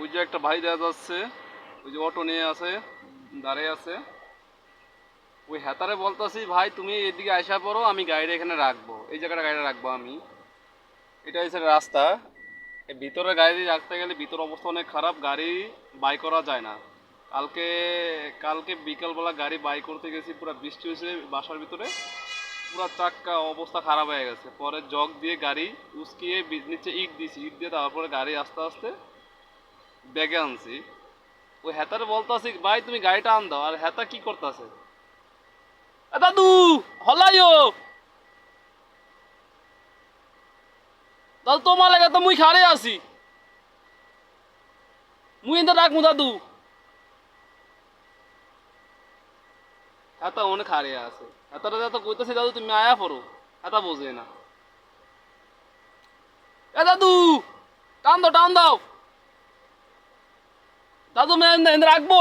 ওই যে একটা ভাই দেখা যাচ্ছে, ওই যে অটো নিয়ে আছে, দাঁড়িয়ে আছে। ওই হেতারে বলতাছি, ভাই, তুমি এদিকে আসা পড়ো, আমি গাড়িটা এখানে রাখব। এই জায়গাটা গাড়িটা রাখব আমি। এটা হচ্ছে রাস্তা। ভিতরে গাড়ি রাখতে গেলে ভিতর অবস্থা অনেক খারাপ, গাড়ি বাই করা যায় না। কালকে কালকে বিকালবেলা গাড়ি বাই করতে গেছি, পুরো বৃষ্টি হয়েছে বাসার ভিতরে। পুরো চাক্কা অবস্থা খারাপ হয়ে গেছে। পরে জগ দিয়ে গাড়ি উস্কিয়ে নিচে ইট দিয়েছি ইট দিয়ে তারপরে গাড়ি আস্তে আস্তে ব্যাগে আনছি। ওই হেতারে বলতাছি, ভাই, তুমি গাড়িটা আন দাও। আর হেতা কি করতেছে? দাদু, হলাইও। দাদু, তোমার লাগে তো মুই খাড়ে আছি। মুই এতে রাখব দাদু। হেতা অনেক খাড়ে আছে। হেতাটা তো কইতেছি, দাদু, তুমি আয়া পড়ো। হেতা বোঝে না। এ দাদু টান দাও টান দাও। দাদু এনে রাখব।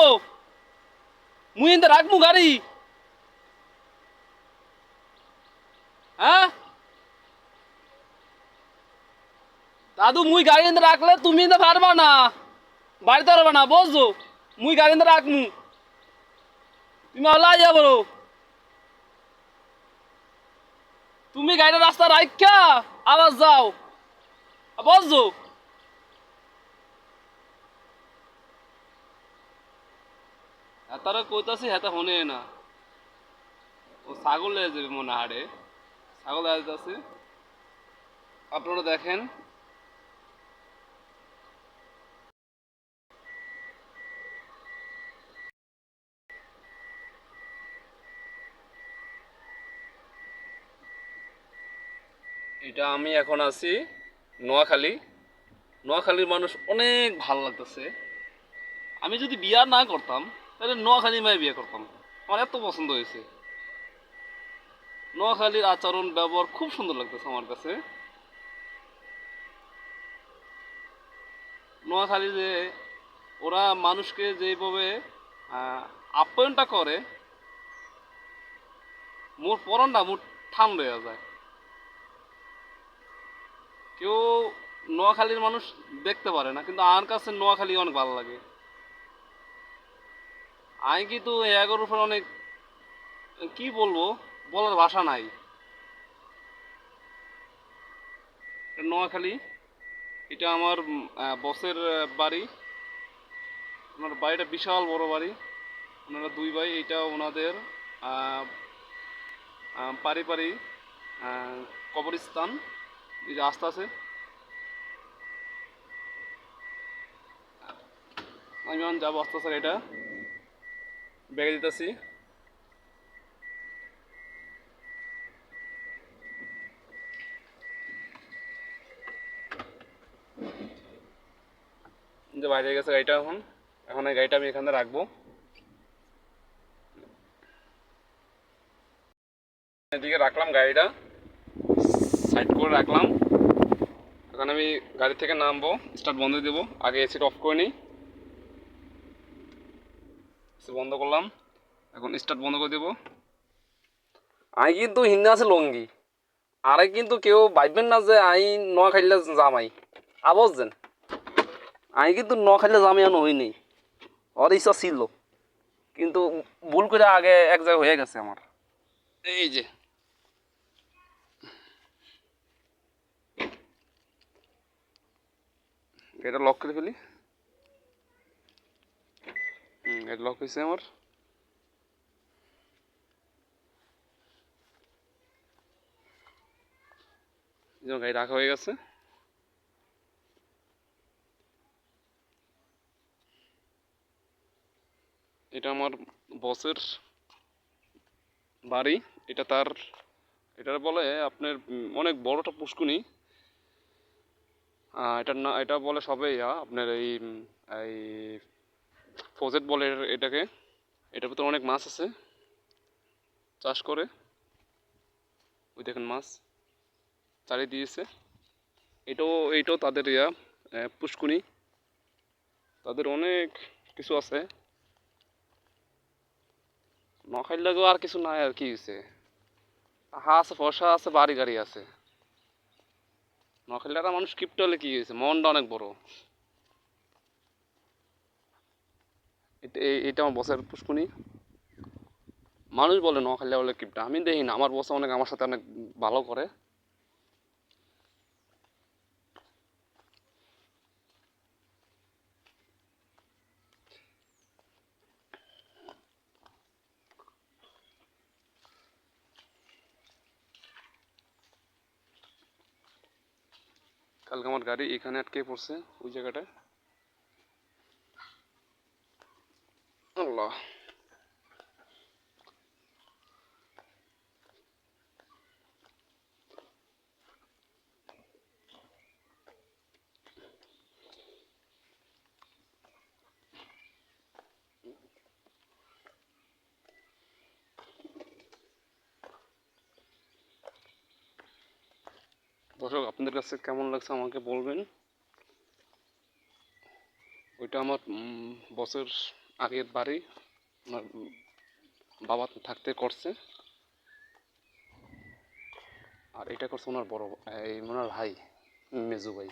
মুই এনে রাখব গাড়ি। হ্যাঁ? দাদু, মুই গাড়ি এনে রাখলে তুমি এনে পারবা না। বাড়িতে পারবা না, বুঝছ? মুই গাড়ি এনে রাখমু তুমি আল্লাহ যা বলো। তুমি গাড়িটা রাস্তা রাখা আবার যাও। বুঝছ? তারা কইতাছি হেতা হনে না। ও ছাগল লেগে যাবে মনে হাড়ে। ছাগল আসতেছে আপনারা দেখেন। এটা আমি এখন আছি নোয়াখালী। নোয়াখালীর মানুষ অনেক ভালো লাগতেছে। আমি যদি বিয়া না করতাম তাহলে নোয়াখালী মায়ে বিয়ে করতাম। আমার এত পছন্দ হয়েছে। নোয়াখালীর আচরণ, ব্যবহার খুব সুন্দর লাগতেছে আমার কাছে। নোয়াখালী যে ওরা মানুষকে যেভাবে আপ্যায়নটা করে, মোর পরনটা মোর ঠান্ডা হয়ে যায়। কেউ নোয়াখালীর মানুষ দেখতে পারে না, কিন্তু আমার কাছে নোয়াখালী অনেক ভালো লাগে। আমি কিন্তু এগারোর উপর অনেক, কি বলব, বলার ভাষা নাই। নোয়াখালী, এটা আমার বসের বাড়ি। ওনার বাড়িটা বিশাল বড় বাড়ি। ওনারা দুই ভাই, এটা ওনাদের পারি পারিবারিক কবরস্থান। এই যে আছে। আমি যাব আস্তে আস্তে, এটা। ব্যাগে দিতেছি। যে বাইরে গেছে গাড়িটা এখন। এখন এই গাড়িটা আমি এখানে রাখব। এদিকে রাখলাম গাড়িটা। সাইড করে রাখলাম। এখন আমি গাড়ি থেকে নামবো, স্টার্ট বন্ধ দেবো। আগে এসিটা অফ করে নিই। বন্ধ করলাম। এখন স্টার্ট বন্ধ করে দেবো। আমি কিন্তু হিন্দে আছে লঙ্গি। আরে কিন্তু কেউ ভাববেন না যে আই ন খাইলে জামাই। আবজেন আমি কিন্তু ন খাইলে জামাই আনো নেই। ওর ইচ্ছা ছিল। কিন্তু ভুল করে আগে এক জায়গায় হয়ে গেছে আমার। এই যে। এটা লক করে ফেলি। এটা হয়েছে আমার। গাড়ি রাখা হয়ে গেছে। এটা আমার বসের বাড়ি। এটা তার এটা বলে আপনার অনেক বড়টা পুষ্কুনি। এটার না, এটা বলে সবে আপনার এই এই ফোজেট বলে এটাকে, এটার ভিতরে অনেক মাছ আছে। চাষ করে, ওই দেখেন মাছ চারি দিয়েছে। এটাও, এইটাও তাদের ইয়া পুষ্কুনি। তাদের অনেক কিছু আছে। নখাইল লাগেও আর কিছু নাই আর কি হয়েছে হা আছে, ফসা আছে, বাড়ি গাড়ি আছে। নখাইলারা মানুষ কিপটা হলে কি হয়েছে মনটা অনেক বড়। এটা আমার বসের পুষ্কুনি। মানুষ বলে নোয়াখালী বলে কিপটা। আমি দেখি না, আমার বস অনেক আমার সাথে অনেক ভালো করে। কালকে আমার গাড়ি এখানে আটকে পড়ছে, ওই জায়গাটায়। আল্লাহ দর্শক আপনাদের কাছে কেমন লাগছে আমাকে বলবেন? ওইটা আমার বসের আগের বাড়ি আমার বাবা থাকতে করছে। আর এটা করছে ওনার বড়, এই ওনার ভাই, মেজু ভাই।